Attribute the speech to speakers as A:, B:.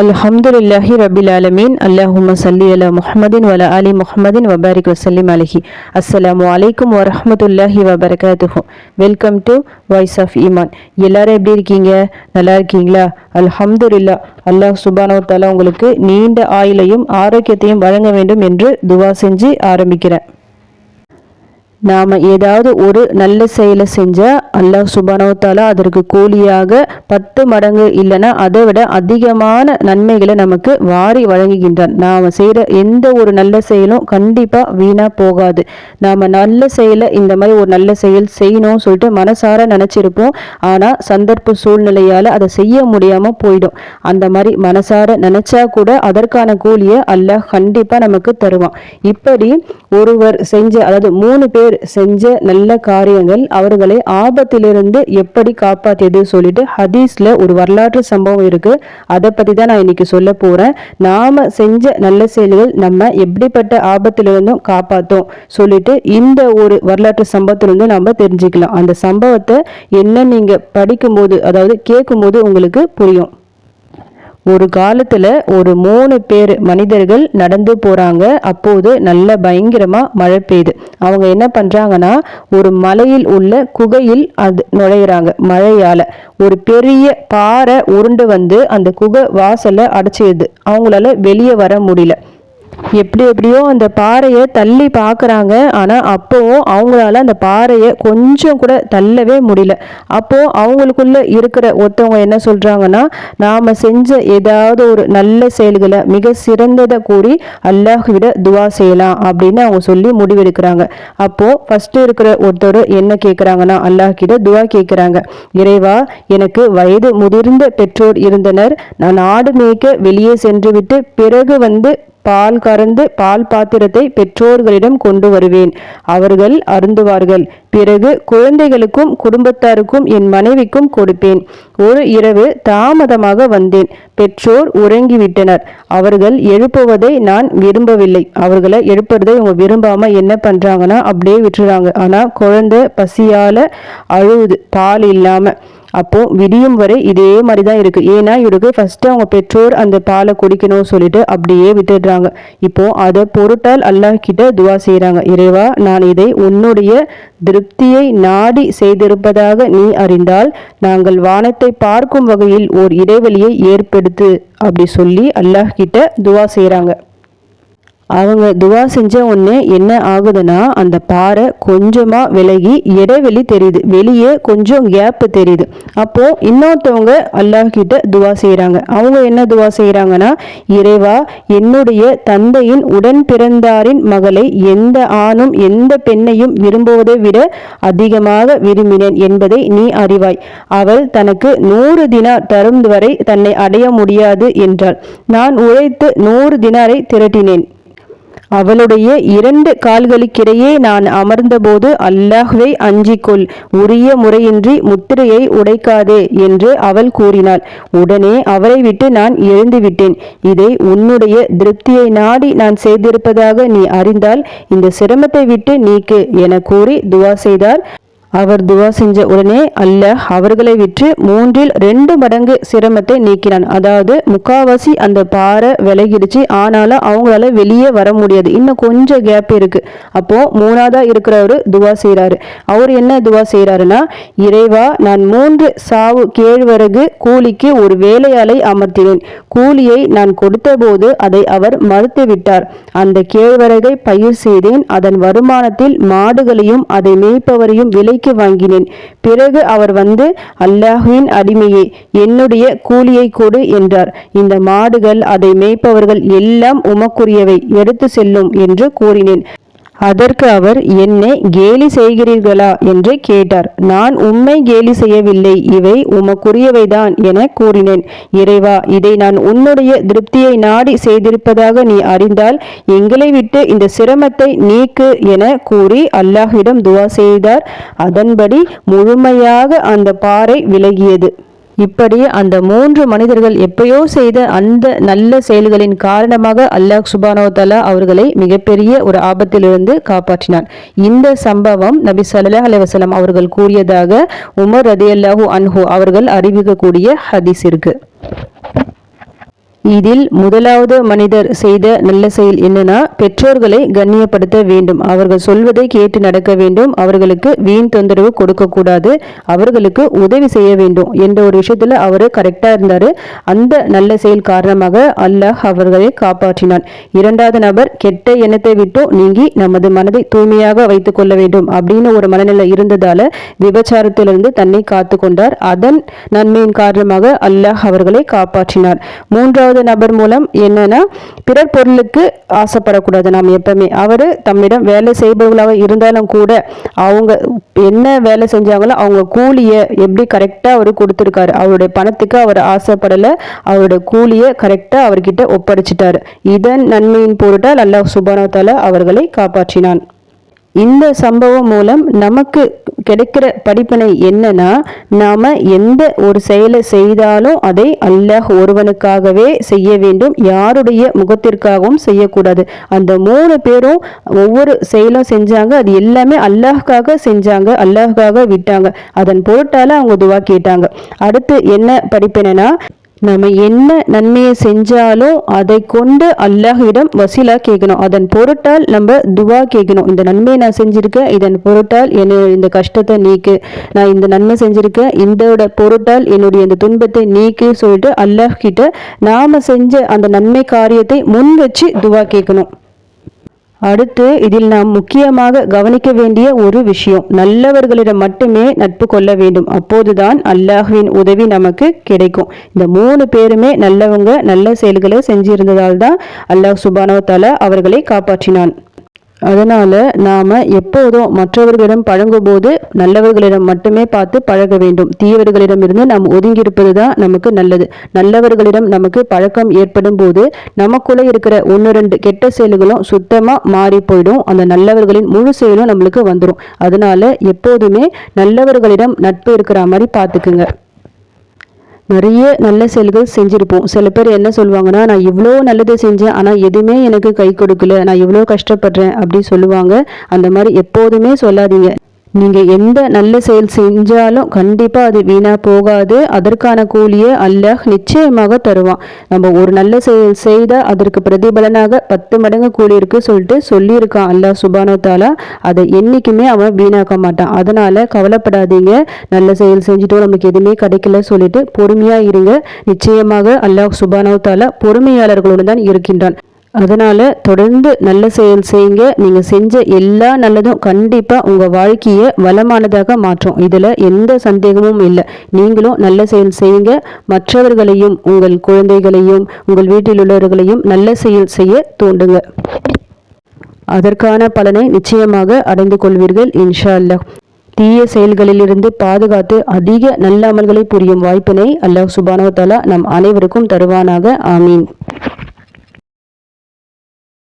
A: அல்ஹம்துலில்லாஹி ரபில் ஆலமீன் அல்லாஹும சல்லி அலா முஹமதின் வல அலி முஹமதின் வபாரிக் வசல்லிம் அலஹி அஸ்லாம் வலைக்கம் வரமத்துல்லாஹி வபரகாத்துஹும் welcome to voice of Iman எல்லாரும் எப்படி இருக்கீங்க நல்லா இருக்கீங்களா அல்ஹம்துல்லா அல்லாஹ் தலா உங்களுக்கு நீண்ட ஆயுளையும் ஆரோக்கியத்தையும் வழங்க வேண்டும் என்று துவா செஞ்சு ஆரம்பிக்கிறேன் நாம் ஏதாவது ஒரு நல்ல செயலை செஞ்சால் அல்லாஹ் சுபானோத்தாலா அதற்கு கூலியாக பத்து மடங்கு இல்லைன்னா அதை விட அதிகமான நன்மைகளை நமக்கு வாரி வழங்குகின்றான் நாம் செய்கிற எந்த ஒரு நல்ல செயலும் கண்டிப்பாக வீணாக போகாது நாம் நல்ல செயலை இந்த மாதிரி ஒரு நல்ல செயல் செய்யணும்னு சொல்லிட்டு மனசார நினச்சிருப்போம் ஆனால் சந்தர்ப்ப சூழ்நிலையால் அதை செய்ய முடியாமல் போயிடும் அந்த மாதிரி மனசார நினச்சா கூட அதற்கான கூலியை அல்லாஹ் கண்டிப்பாக நமக்கு தருவான் இப்படி ஒருவர் செஞ்ச அதாவது மூணு பேர் பேர் செஞ்ச நல்ல காரியங்கள் அவர்களை ஆபத்திலிருந்து எப்படி காப்பாத்தியது சொல்லிட்டு ஹதீஸ்ல ஒரு வரலாற்று சம்பவம் இருக்கு அதை பத்தி தான் நான் இன்னைக்கு சொல்ல போறேன் நாம செஞ்ச நல்ல செயல்கள் நம்ம எப்படிப்பட்ட ஆபத்திலிருந்தும் காப்பாத்தோம் சொல்லிட்டு இந்த ஒரு வரலாற்று சம்பவத்திலிருந்து நம்ம தெரிஞ்சுக்கலாம் அந்த சம்பவத்தை என்ன நீங்க படிக்கும்போது அதாவது போது உங்களுக்கு புரியும் ஒரு காலத்தில் ஒரு மூணு பேர் மனிதர்கள் நடந்து போகிறாங்க அப்போது நல்ல பயங்கரமாக மழை பெய்யுது அவங்க என்ன பண்ணுறாங்கன்னா ஒரு மலையில் உள்ள குகையில் அது நுழையிறாங்க மழையால் ஒரு பெரிய பாறை உருண்டு வந்து அந்த குகை வாசலை அடைச்சிடுது அவங்களால வெளியே வர முடியல எப்படி எப்படியோ அந்த பாறையை தள்ளி பார்க்குறாங்க ஆனால் அப்போவும் அவங்களால அந்த பாறையை கொஞ்சம் கூட தள்ளவே முடியல அப்போது அவங்களுக்குள்ள இருக்கிற ஒருத்தவங்க என்ன சொல்கிறாங்கன்னா நாம் செஞ்ச ஏதாவது ஒரு நல்ல செயல்களை மிக சிறந்ததை கூறி அல்லாஹ்விட துவா செய்யலாம் அப்படின்னு அவங்க சொல்லி முடிவெடுக்கிறாங்க அப்போது ஃபஸ்ட்டு இருக்கிற ஒருத்தர் என்ன கேட்குறாங்கன்னா அல்லாஹ் கிட்ட துவா கேட்குறாங்க இறைவா எனக்கு வயது முதிர்ந்த பெற்றோர் இருந்தனர் நான் நாடு மேய்க்க வெளியே சென்றுவிட்டு பிறகு வந்து பால் கறந்து பால் பாத்திரத்தை பெற்றோர்களிடம் கொண்டு வருவேன் அவர்கள் அருந்துவார்கள் பிறகு குழந்தைகளுக்கும் குடும்பத்தாருக்கும் என் மனைவிக்கும் கொடுப்பேன் ஒரு இரவு தாமதமாக வந்தேன் பெற்றோர் உறங்கிவிட்டனர் அவர்கள் எழுப்புவதை நான் விரும்பவில்லை அவர்களை எழுப்புறதை இவங்க விரும்பாம என்ன பண்றாங்கன்னா அப்படியே விட்டுறாங்க ஆனா குழந்தை பசியால அழுது பால் இல்லாம அப்போது விடியும் வரை இதே மாதிரி தான் இருக்குது ஏன்னா இவருக்கு ஃபஸ்ட்டு அவங்க பெற்றோர் அந்த பாலை குடிக்கணும்னு சொல்லிட்டு அப்படியே விட்டுடுறாங்க இப்போது அதை பொருட்டால் அல்லாஹ் கிட்ட துவா செய்கிறாங்க இறைவா நான் இதை உன்னுடைய திருப்தியை நாடி செய்திருப்பதாக நீ அறிந்தால் நாங்கள் வானத்தை பார்க்கும் வகையில் ஓர் இடைவெளியை ஏற்படுத்து அப்படி சொல்லி அல்லாஹ் கிட்ட துவா செய்கிறாங்க அவங்க துவா செஞ்ச உடனே என்ன ஆகுதுன்னா அந்த பாறை கொஞ்சமாக விலகி இடைவெளி தெரியுது வெளியே கொஞ்சம் கேப்பு தெரியுது அப்போது இன்னொருத்தவங்க அல்லாஹ்கிட்ட துவா செய்கிறாங்க அவங்க என்ன துவா செய்கிறாங்கன்னா இறைவா என்னுடைய தந்தையின் உடன் பிறந்தாரின் மகளை எந்த ஆணும் எந்த பெண்ணையும் விரும்புவதை விட அதிகமாக விரும்பினேன் என்பதை நீ அறிவாய் அவள் தனக்கு நூறு தினார் தரும் வரை தன்னை அடைய முடியாது என்றாள் நான் உழைத்து நூறு தினாரை திரட்டினேன் அவளுடைய இரண்டு கால்களுக்கிடையே நான் அமர்ந்தபோது அல்லாஹ்வை அஞ்சிக்கொள் உரிய முறையின்றி முத்திரையை உடைக்காதே என்று அவள் கூறினாள் உடனே அவரை விட்டு நான் எழுந்துவிட்டேன் இதை உன்னுடைய திருப்தியை நாடி நான் செய்திருப்பதாக நீ அறிந்தால் இந்த சிரமத்தை விட்டு நீக்கு என கூறி துவா செய்தார் அவர் துவா செஞ்ச உடனே அல்ல அவர்களை விற்று மூன்றில் ரெண்டு மடங்கு சிரமத்தை நீக்கினான் அதாவது முக்காவாசி அந்த பாறை விலகிடுச்சு ஆனாலும் அவங்களால வெளியே வர முடியாது இன்னும் கொஞ்சம் கேப் இருக்கு அப்போ மூணாவதா இருக்கிறவரு துவா செய்கிறாரு அவர் என்ன துவா செய்கிறாருன்னா இறைவா நான் மூன்று சாவு கேழ்வரகு கூலிக்கு ஒரு வேலையாளை அமர்த்தினேன் கூலியை நான் கொடுத்தபோது அதை அவர் மறுத்து விட்டார் அந்த கேழ்வரகை பயிர் செய்தேன் அதன் வருமானத்தில் மாடுகளையும் அதை மேய்ப்பவரையும் விலை விலைக்கு வாங்கினேன் பிறகு அவர் வந்து அல்லாஹுவின் அடிமையே என்னுடைய கூலியை கொடு என்றார் இந்த மாடுகள் அதை மேய்ப்பவர்கள் எல்லாம் உமக்குரியவை எடுத்து செல்லும் என்று கூறினேன் அதற்கு அவர் என்னை கேலி செய்கிறீர்களா என்று கேட்டார் நான் உண்மை கேலி செய்யவில்லை இவை உமக்குரியவைதான் என கூறினேன் இறைவா இதை நான் உன்னுடைய திருப்தியை நாடி செய்திருப்பதாக நீ அறிந்தால் எங்களை விட்டு இந்த சிரமத்தை நீக்கு என கூறி அல்லாஹிடம் துவா செய்தார் அதன்படி முழுமையாக அந்த பாறை விலகியது இப்படி அந்த மூன்று மனிதர்கள் எப்பயோ செய்த அந்த நல்ல செயல்களின் காரணமாக அல்லாஹ் சுபானோ தலா அவர்களை மிகப்பெரிய ஒரு ஆபத்திலிருந்து காப்பாற்றினான் இந்த சம்பவம் நபி சல்லா அலுவலம் அவர்கள் கூறியதாக உமர் ரதி அல்லாஹூ அன்ஹூ அவர்கள் அறிவிக்கக்கூடிய ஹதீஸ் இருக்கு இதில் முதலாவது மனிதர் செய்த நல்ல செயல் என்னன்னா பெற்றோர்களை கண்ணியப்படுத்த வேண்டும் அவர்கள் சொல்வதை கேட்டு நடக்க வேண்டும் அவர்களுக்கு வீண் தொந்தரவு கொடுக்கக்கூடாது அவர்களுக்கு உதவி செய்ய வேண்டும் என்ற ஒரு விஷயத்தில் அவர் கரெக்டாக இருந்தார் அந்த நல்ல செயல் காரணமாக அல்லாஹ் அவர்களை காப்பாற்றினான் இரண்டாவது நபர் கெட்ட எண்ணத்தை விட்டு நீங்கி நமது மனதை தூய்மையாக வைத்துக் கொள்ள வேண்டும் அப்படின்னு ஒரு மனநிலை இருந்ததால விபச்சாரத்திலிருந்து தன்னை காத்து கொண்டார் அதன் நன்மையின் காரணமாக அல்லாஹ் அவர்களை காப்பாற்றினார் மூன்றாவது இரண்டாவது நபர் மூலம் என்னன்னா பிறர் பொருளுக்கு ஆசைப்படக்கூடாது நாம் எப்பவுமே அவர் தம்மிடம் வேலை செய்பவர்களாக இருந்தாலும் கூட அவங்க என்ன வேலை செஞ்சாங்களோ அவங்க கூலியை எப்படி கரெக்டாக அவர் கொடுத்துருக்காரு அவருடைய பணத்துக்கு அவர் ஆசைப்படலை அவருடைய கூலியை கரெக்டாக அவர்கிட்ட ஒப்படைச்சிட்டார் இதன் நன்மையின் பொருட்டால் அல்லாஹ் சுபானத்தால அவர்களை காப்பாற்றினான் இந்த சம்பவம் மூலம் நமக்கு கிடைக்கிற படிப்பினை என்னன்னா நாம் எந்த ஒரு செயலை செய்தாலும் அதை அல்லாஹ் ஒருவனுக்காகவே செய்ய வேண்டும் யாருடைய முகத்திற்காகவும் செய்யக்கூடாது அந்த மூணு பேரும் ஒவ்வொரு செயலும் செஞ்சாங்க அது எல்லாமே அல்லாஹ்காக செஞ்சாங்க அல்லாஹ்காக விட்டாங்க அதன் பொருட்டால அவங்க துவா கேட்டாங்க அடுத்து என்ன படிப்பினா நம்ம என்ன நன்மையை செஞ்சாலோ அதை கொண்டு அல்லாஹிடம் வசீலா கேட்கணும் அதன் பொருட்டால் நம்ம துவா கேட்கணும் இந்த நன்மையை நான் செஞ்சுருக்கேன் இதன் பொருட்டால் என்ன இந்த கஷ்டத்தை நீக்கு நான் இந்த நன்மை செஞ்சுருக்கேன் இந்த பொருட்டால் என்னுடைய இந்த துன்பத்தை நீக்கு சொல்லிட்டு அல்லாஹ் கிட்ட நாம செஞ்ச அந்த நன்மை காரியத்தை முன் வச்சு துவா கேட்கணும் அடுத்து இதில் நாம் முக்கியமாக கவனிக்க வேண்டிய ஒரு விஷயம் நல்லவர்களிடம் மட்டுமே நட்பு கொள்ள வேண்டும் அப்போதுதான் அல்லாஹுவின் உதவி நமக்கு கிடைக்கும் இந்த மூணு பேருமே நல்லவங்க நல்ல செயல்களை செஞ்சிருந்ததால் தான் அல்லாஹ் சுபானோ தலா அவர்களை காப்பாற்றினான் அதனால் நாம் எப்போதும் மற்றவர்களிடம் பழங்கும்போது நல்லவர்களிடம் மட்டுமே பார்த்து பழக வேண்டும் தீயவர்களிடமிருந்து நாம் ஒதுங்கியிருப்பது தான் நமக்கு நல்லது நல்லவர்களிடம் நமக்கு பழக்கம் ஏற்படும் போது நமக்குள்ளே இருக்கிற ஒன்று ரெண்டு கெட்ட செயல்களும் சுத்தமாக மாறி போயிடும் அந்த நல்லவர்களின் முழு செயலும் நம்மளுக்கு வந்துடும் அதனால் எப்போதுமே நல்லவர்களிடம் நட்பு இருக்கிற மாதிரி பார்த்துக்குங்க நிறைய நல்ல செயல்கள் செஞ்சுருப்போம் சில பேர் என்ன சொல்லுவாங்கன்னா நான் இவ்வளோ நல்லது செஞ்சேன் ஆனால் எதுவுமே எனக்கு கை கொடுக்கல நான் இவ்வளோ கஷ்டப்படுறேன் அப்படின்னு சொல்லுவாங்க அந்த மாதிரி எப்போதுமே சொல்லாதீங்க நீங்கள் எந்த நல்ல செயல் செஞ்சாலும் கண்டிப்பாக அது வீணாக போகாது அதற்கான கூலியை அல்லாஹ் நிச்சயமாக தருவான் நம்ம ஒரு நல்ல செயல் செய்தால் அதற்கு பிரதிபலனாக பத்து மடங்கு கூலி இருக்குது சொல்லிட்டு சொல்லியிருக்கான் அல்லாஹ் சுபானோ தாலா அதை என்றைக்குமே அவன் வீணாக்க மாட்டான் அதனால் கவலைப்படாதீங்க நல்ல செயல் செஞ்சுட்டோம் நமக்கு எதுவுமே கிடைக்கல சொல்லிட்டு பொறுமையாக இருங்க நிச்சயமாக அல்லாஹ் சுபானோ தாலா தான் இருக்கின்றான் அதனால் தொடர்ந்து நல்ல செயல் செய்யுங்க நீங்கள் செஞ்ச எல்லா நல்லதும் கண்டிப்பாக உங்கள் வாழ்க்கையை வளமானதாக மாற்றும் இதில் எந்த சந்தேகமும் இல்லை நீங்களும் நல்ல செயல் செய்யுங்க மற்றவர்களையும் உங்கள் குழந்தைகளையும் உங்கள் வீட்டில் உள்ளவர்களையும் நல்ல செயல் செய்ய தூண்டுங்க அதற்கான பலனை நிச்சயமாக அடைந்து கொள்வீர்கள் இன்ஷா அல்லாஹ் தீய செயல்களிலிருந்து பாதுகாத்து அதிக நல்ல அமல்களை புரியும் வாய்ப்பினை அல்லாஹ் சுபானவத்தாலா நம் அனைவருக்கும் தருவானாக ஆமீன்